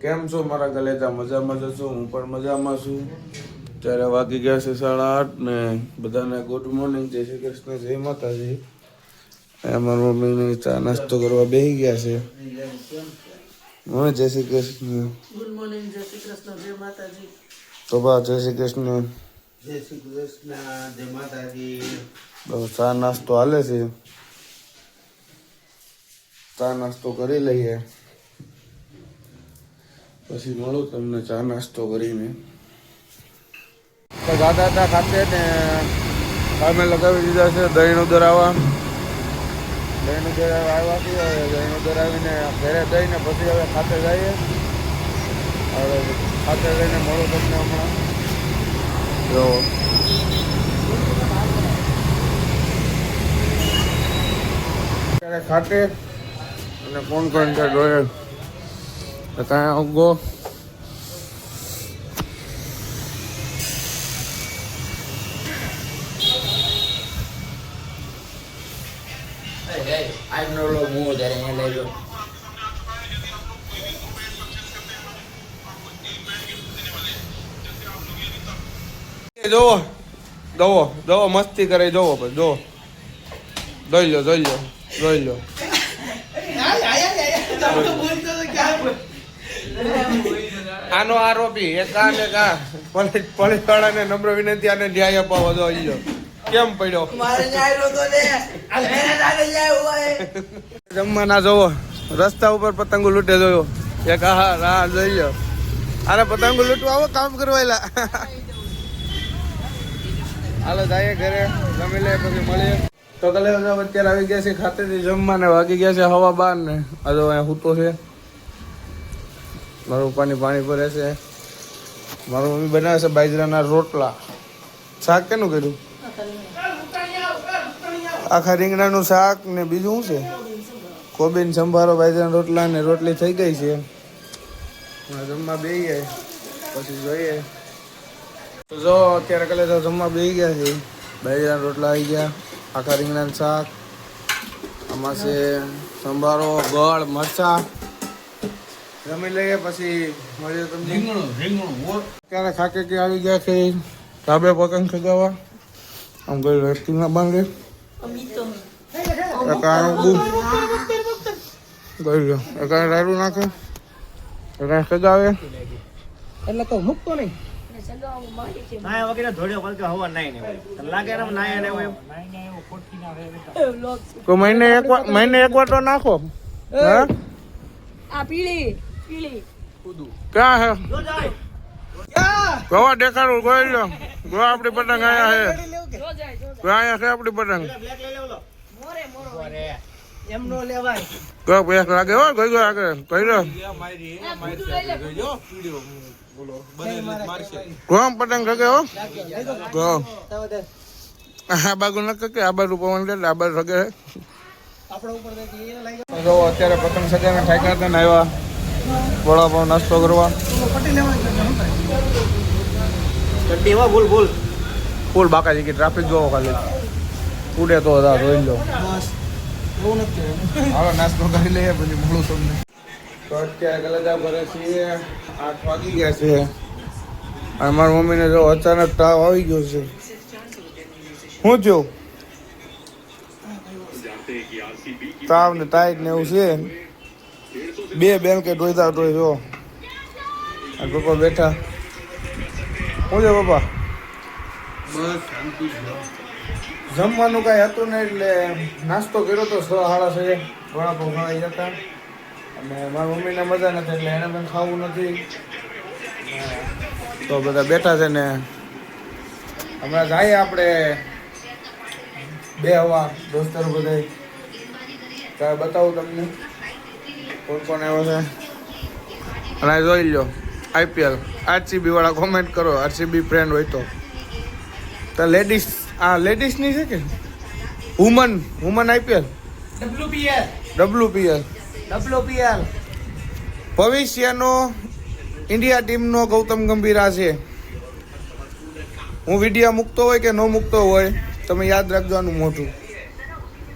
કેમ છો? મારા ગલેતા મજામાં જ છો હું પણ મજામાં છું. ત્યારે વાગી ગયા છે સાડા આઠ ને બધાને ગુડ મોર્નિંગ જય શ્રી કૃષ્ણ જય માતાજી. અમારા મમ્મીને ચા નાસ્તો કરવા બેસી ગયા છે. હા જય શ્રી કૃષ્ણ. ગુડ મોર્નિંગ જય શ્રી કૃષ્ણ જય માતાજી. તો બા જય શ્રી કૃષ્ણ. જય શ્રી કૃષ્ણ જય માતાજી. ચા નાસ્તો હાલે છે. ચા નાસ્તો કરી લઈએ. પછી મળું તમને ચા નાસ્તો કરીને. તો દાદા હતા ખાતે ને અમે લગાવી દીધા છે દહીં દરાવા. દહીં દરાવા આવ્યા છીએ હવે દહીં દરાવીને ઘરે દઈને પછી હવે ખાતે જઈએ. હવે ખાતે જઈને મળું તમને હમણાં. જો. ખાતે અને કોણ કોણ છે જોયે. તો ત્યાં ઉગો આજનો લોક હું ત્યારે અહીંયા લઈ લો જોવો જોવો જોવો મસ્તી કરે જોવો પછી જોવો જોઈ લો જોઈ લો જોઈ લો આનો આરોપી એક આ ને પોલીસ પોલીસ વાળાને નમ્ર વિનંતી અને ન્યાય અપાવો દો અહીંયો કેમ પડ્યો? મારે ન્યાય તો ને મેરે તારે ન્યાય હોય. જમવાના જોવો. રસ્તા ઉપર પતંગો લૂટે જોયો. એક આહા રાહ જોઈ અરે પતંગો લૂંટવા આવો કામ કરવાયેલા હાલો જઈએ ઘરે. જમી લે પછી મળીએ. તો કલે અત્યારે આવી ગયા છે ખાતેથી જમવાને વાગી ગયા છે હવા બાર ને હજુ અહીંયા હૂતો છે. મારું પાણી પાણી ભરે છે મારું મમ્મી બનાવે છે બાજરાના રોટલા. શાક કેનું કર્યું? આખા રીંગણાનું શાક ને બીજું શું છે? કોબીન સંભારો, બાજરાના રોટલા ને રોટલી થઈ ગઈ છે. જમવા બેહી ગયા પછી જોઈએ. તો જો, અત્યારે કલે તો જમવા બેહી ગયા છે બાજરાના રોટલા આવી ગયા, આખા રીંગણાનું શાક. આમાં છે સંભારો, ગળ, મરચા. જમી લઈએ પછી મળીએ તમને. ત્યારે ખાકે કે આવી ગયા છે ધાબે પતંગ ખગાવા આમ ગઈ વ્યક્તિ ના બાંધે. રાડું નાખે. એકાણ ખગાવે એટલે તો મૂકતો નહીં. નાયા વગેરે ધોળ્યો પલકે હવા નાય ને લાગે ને નાયા ને એમ તો મહિને એક વાર મહિને એક વાર તો નાખો. હા આ પીળી. ક્યાં હે? ગવા દેખાડું ગોઈ લો ગવા આપડી પતંગ આયા હે જો જાય જો ગવા આયા છે આપડી પતંગ. બ્લેક મોરે મોરો. એમ નો લેવાય. ગો બેસ લાગે હો ગઈ ગયો આગળ. કહી લો આ કૂદું લઈ લે. ગોમ પતંગ ખગે હો? ગો. આ બાજુ ન કે આ બાજુ પવન લે આ બાજુ સગે આપણા ઉપર અત્યારે પતંગ સગાને ને આવ્યા. વડાપાવ નાસ્તો કરવા. હો ભૂલ ભૂલ ફૂલ બાકાજી કે ટ્રાફિક જોવો ખાલી. ઉડે તો હતા રોઈ લો. નથી હાલો નાસ્તો કરી લઈએ પછી મળું તમને. તો અત્યારે ઘરે છીએ આઠ વાગી ગયા છે. અને મારી મમ્મીને જો અચાનક તાવ આવી ગયો છે. શું થયું? તાવ ને ટાઈટ ને એવું છે. બે બેન કે ડોઈતા ડોઈ જો. આ પપ્પા બેઠા. શું છે પપ્પા? જમવાનું કાંઈ હતું ને એટલે નાસ્તો કર્યો તો છ સાડા છ વડાપાવ ખાઈ જતા અને મારા મમ્મીને મજા નથી એટલે એને પણ ખાવું નથી. તો બધા બેઠા છે ને હમણાં જઈએ આપણે બે હવા દોસ્તારો બધા બતાવું તમને. કોણ કોણ આવ્યો છે? અને જોઈ લો આઈપીએલ આરસીબી વાળા કોમેન્ટ કરો આરસીબી ફ્રેન્ડ હોય તો. તો લેડીઝ આ લેડીઝની છે કે? Woman woman IPL WPL WPL WPL ભવિષ્યનો India ટીમનો ગૌતમ ગંભીર આ છે. હું વીડિયો મૂકતો હોય કે ન મૂકતો હોય તમે યાદ રાખજો આનું મોટું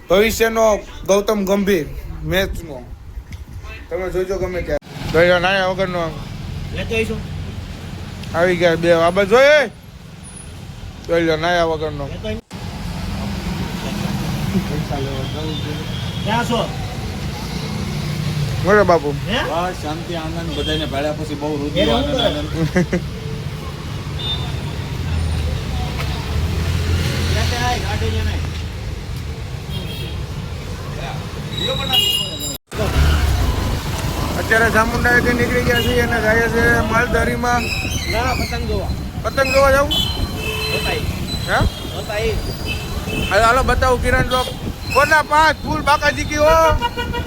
ભવિષ્યનો ગૌતમ ગંભીર મેચનો. તમે જોજો ગમે ત્યારે. જોઈ લો નાયા વગરનો લેતો આવીશું. આવી ગયા બે. બાબત બાજુ જોઈએ જોઈ નાયા વગરનો. ક્યાં છો? બોલો બાપુ. હે? બસ શાંતિ આનંદ. બધાને ભાડ્યા પછી બહુ આનંદ ગાડી લઈને આય. અત્યારે ચામુંડાથી નીકળી ગયા છીએ અને જાય છે માલધારીમાં. ના પતંગ જોવા. પતંગ જોવા જાવ? હા? હાલો બતાવું કિરણ ચોક. કોના પાંચ ફૂલ બાકાજી કી હો.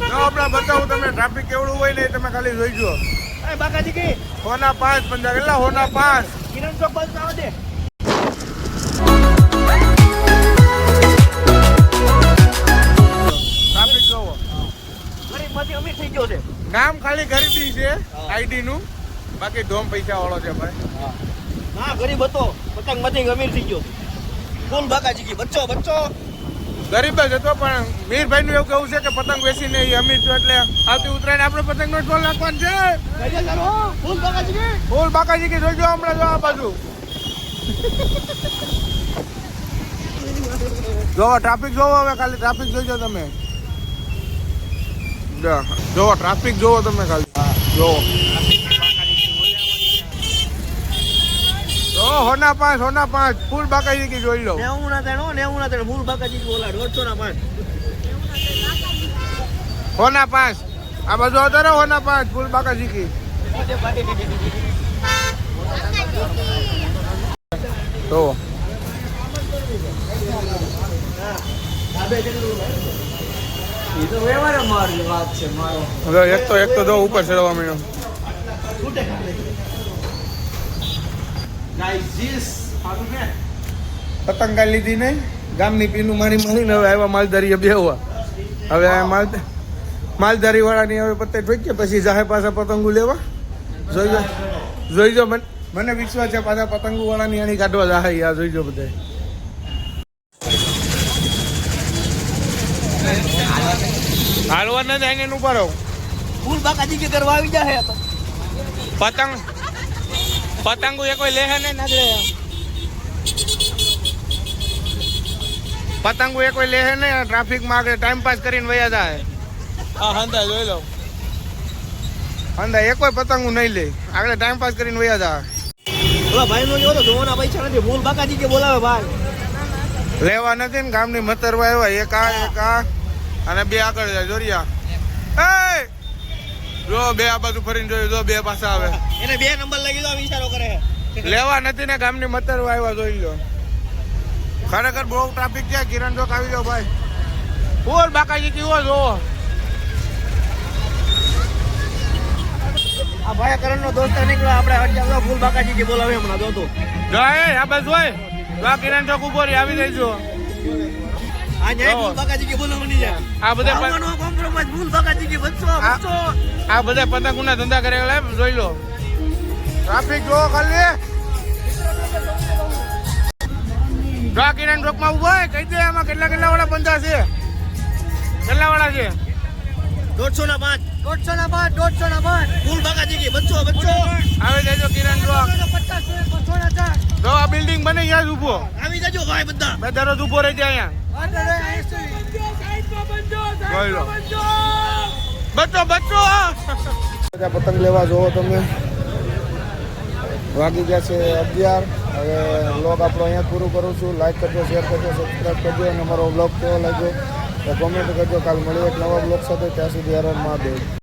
જો આપણે બતાવું તમને ટ્રાફિક કેવડું હોય ને તમે ખાલી જોઈજો. અરે બાકાજી કે. હોના પાંચ પંદર કેટલા હોના પાંચ. કિરણ ચોક બંધ આવો દે. ખાલી ગરીબી છે આઈડી નું. બાકી ધોમ પૈસા વાળો છે ભાઈ. હા ગરીબ હતો. પતંગમાંથી અમીર થઈ ગયો. ફૂલ બાકાજી કી બચ્ચો બચ્ચો. ગરીબ જ હતો પણ મીરભાઈ નું એવું કેવું છે કે પતંગ વેચીને એ અમીર છો એટલે આવતી ઉતરાયણ આપણે પતંગ નો ટોલ નાખવાનું છે. ફૂલ બાકાજી ફૂલ બાકાજી કે હમણાં જો આ બાજુ. જોવો ટ્રાફિક જોવો હવે ખાલી ટ્રાફિક જોઈજો તમે. જો, ટ્રાફિક જોવો તમે ખાલી. જોવો. જો હોના પાંચ હોના પાંચ. ફૂલ બાકાજી કી જોઈ લો. નેવું ના ત્રણ નેવું ના ત્રણ. ફૂલ બાકાજી કી ઓલા દોઢસો ના પાંચ. હોના પાંચ. આ બધું રહો હોના પાંચ. ફૂલ બાકાજી કી તો વ્યવહારે મારી વાત છે મારો હવે એક તો એક તો જો ઉપર ચડવા માંડ્યો. પતંગ કાંઈ લીધી નહીં. ગામની પીનું મારી મારીને હવે આવ્યા માલધારીએ બેહવા. હવે માલ માલધારી વાળાની હવે પત્તે ઠોકીએ પછી જાહે પાછા પતંગો લેવા. જોઈજો જોઈજો મને મને વિશ્વાસ છે પાછા પતંગો વાળાની આની કાઢવા જાહે આ જોઈજો બધા હાલવા ન જાય ને એનું આવો. ફૂલ બાકાજી કે કરવા આવી જાય તો. પતંગ પતંગો એ કોઈ લેહે નહીં. ના પતંગો એ કોઈ લેહે નહીં ટ્રાફિકમાં આગળ ટાઈમ પાસ કરીને વયા જાય હા હંદા જોઈ લો હંદા એ કોઈ પતંગો નહીં લે. આગળ ટાઈમ પાસ કરીને વયા જાય ઓલા ભાઈ નો કેવો તો જોવાના પૈસા નથી. ફૂલ બાકાજી કે બોલાવે ભાઈ. લેવા નથી ને ગામની મતરવા આવ્યા એક આ એક આ. અને બે આગળ જાય જોરિયા એ જો બે આ બાજુ ફરીને જોયું જો બે પાછા આવે. એને બે નંબર લઈ દો વિચારો કરે. લેવા નથી ને ગામની મતરવા આવ્યા જોઈ લો. ખરેખર બહુ ટ્રાફિક છે. કિરણ ચોક આવી ગયો ભાઈ. બોલ બાકાજી કેવો જોવો આ ભાઈ કરણ નો દોસ્ત નીકળ્યો આપણે અડ્યા ફૂલ બાકાજી કે બોલાવે હમણાં જોતો જો એ આ જોઈ હોય. જો કિરણ ચોક ઉપર આવી જઈજો આ બધા પતંગ ના ધંધા કરેલા જોઈ લો. ટ્રાફિક જો ખાલી. જો આ કિરણ ચોકમાં ઊભો હોય કહી દે આમાં કેટલા કેટલા વાળા બંધા છે. કેટલા વાળા છે? દોઢસો ના પાંચ. દોઢસો ના પાંચ દોઢસો ના પાંચ. ફૂલ બાકાજી કે બચ્ચો બચ્ચો આવી જજો કિરણ ચોક. પચાસ બસો ના ચાર. જો આ બિલ્ડિંગ બની ગયા છે ઊભો આવી જજો ભાઈ બધા. બે દરરોજ ઊભો રહી જાય અહીંયા. બધા પતંગ લેવા જોવો તમે. વાગી ગયા છે અગિયાર. હવે બ્લોગ આપણો અહીંયા પૂરું કરું છું. લાઈક કરજો શેર કરજો સબસ્ક્રાઈબ કરજો અને અમારો બ્લોગ કેવો લાગ્યો તો કોમેન્ટ કરજો. કાલ મળીએ એક નવા બ્લોગ સાથે. ત્યાં સુધી હરણ મહાદેવ.